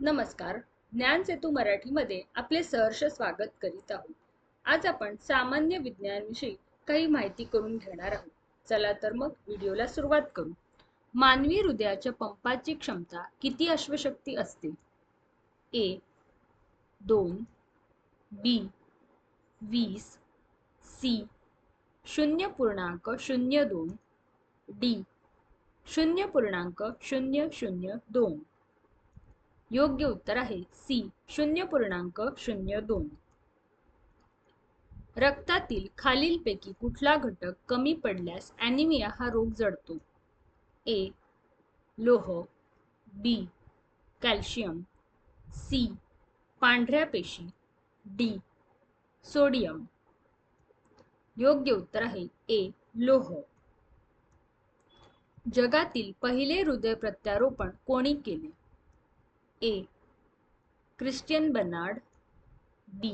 नमस्कार. ज्ञान सेतू मराठीमध्ये आपले सहर्ष स्वागत करीत आहोत. आज आपण सामान्य विज्ञानाविषयी काही माहिती करून घेणार आहोत. चला तर मग व्हिडिओला सुरुवात करू. मानवी हृदयाच्या पंपाची क्षमता किती अश्वशक्ती असते? ए दोन बी वीस सी शून्य पूर्णांक शून्य दोन डी शून्य पूर्णांक शून्य शून्य दोन. योग्य उत्तर आहे सी शून्य पूर्णांक शून्य दोन. रक्तातील खालीलपैकी कुठला घटक कमी पडल्यास ॲनिमिया हा रोग जडतो? ए लोह बी कॅल्शियम सी पांढऱ्या पेशी डी सोडियम. योग्य उत्तर आहे ए लोह. जगातील पहिले हृदय प्रत्यारोपण कोणी केले? A. Christiaan Barnard B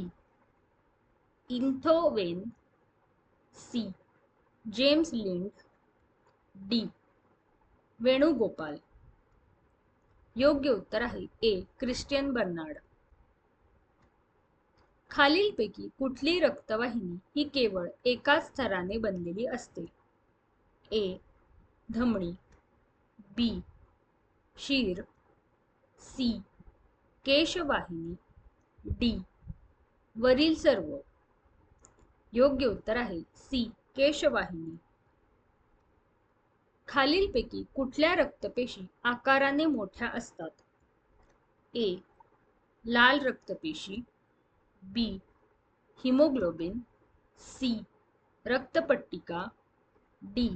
Einthoven C James Lind D Venugopal योग्य उत्तर आहे ए. क्रिश्चियन बर्नार्ड खालीलपैकी कुठली रक्तवाहिनी ही केवळ एकाच थराने बनलेली असते. ए. धमणी. बी शीर. सी. केशवाहिनी डी. वरील सर्व. योग्य उत्तर आहे सी. केशवाहिनी. खालीलपैकी कुठल्या रक्तपेशी आकाराने मोठ्या असतात? ए. लाल रक्तपेशी बी. Haemoglobin C. रक्तपट्टिका डी.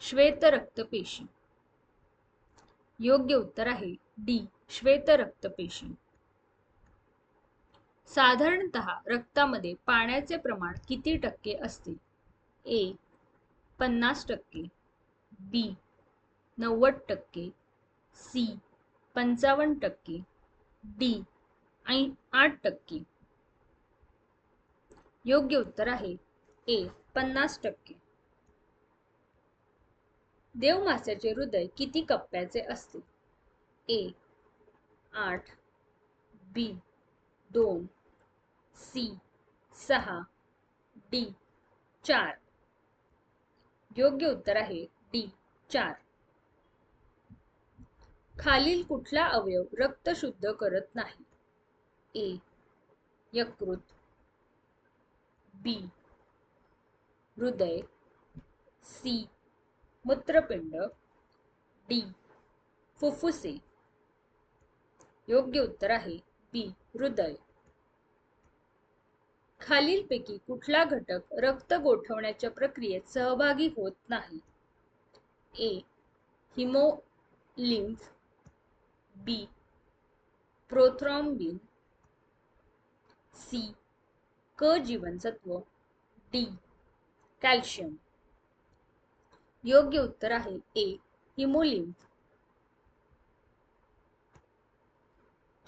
श्वेत रक्तपेशी. योग्य उत्तर आहे डी श्वेत रक्तपेशी साधारणत रक्तामध्ये पाण्याचे प्रमाण किती टक्के असते? ए पन्नास टक्के बी नव्वद टक्के सी पंचावन्न टक्के डी आठ टक्के. योग्य उत्तर आहे ए पन्नास टक्के. देवमासाचे हृदय किती कप्प्याचे असते? ए आठ बी दोन सी सहा डी चार. योग्य उत्तर आहे डी चार. खालील कुठला अवयव रक्त शुद्ध करत नाही? ए यकृत. बी हृदय. सी मूत्रपिंड. डी फुफ्फुसे. योग्य उत्तर आहे. बी. हृदय. खालीलपैकी कुठला घटक रक्त गोठवण्याच्या प्रक्रियेत सहभागी होत नाही? A. Haemolymph. B. Prothrombin. C. क जीवनसत्व डी. कॅल्शियम. योग्य उत्तर आहे ए. हिमोलिम्फ.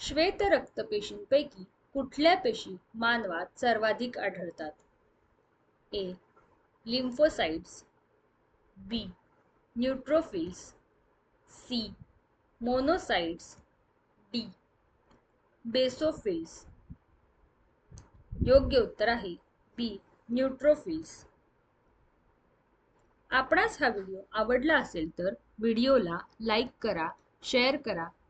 श्वेत रक्तपेशींपैकी कुठल्या पेशी मानवात सर्वाधिक आढळतात? A. Lymphocytes. B. Neutrophils. C. Monocytes. D. Basophils. योग्य उत्तर आहे बी. न्यूट्रोफिल्स. आपणास हा व्हिडिओ आवडला असेल तर व्हिडिओला लाईक करा शेअर करा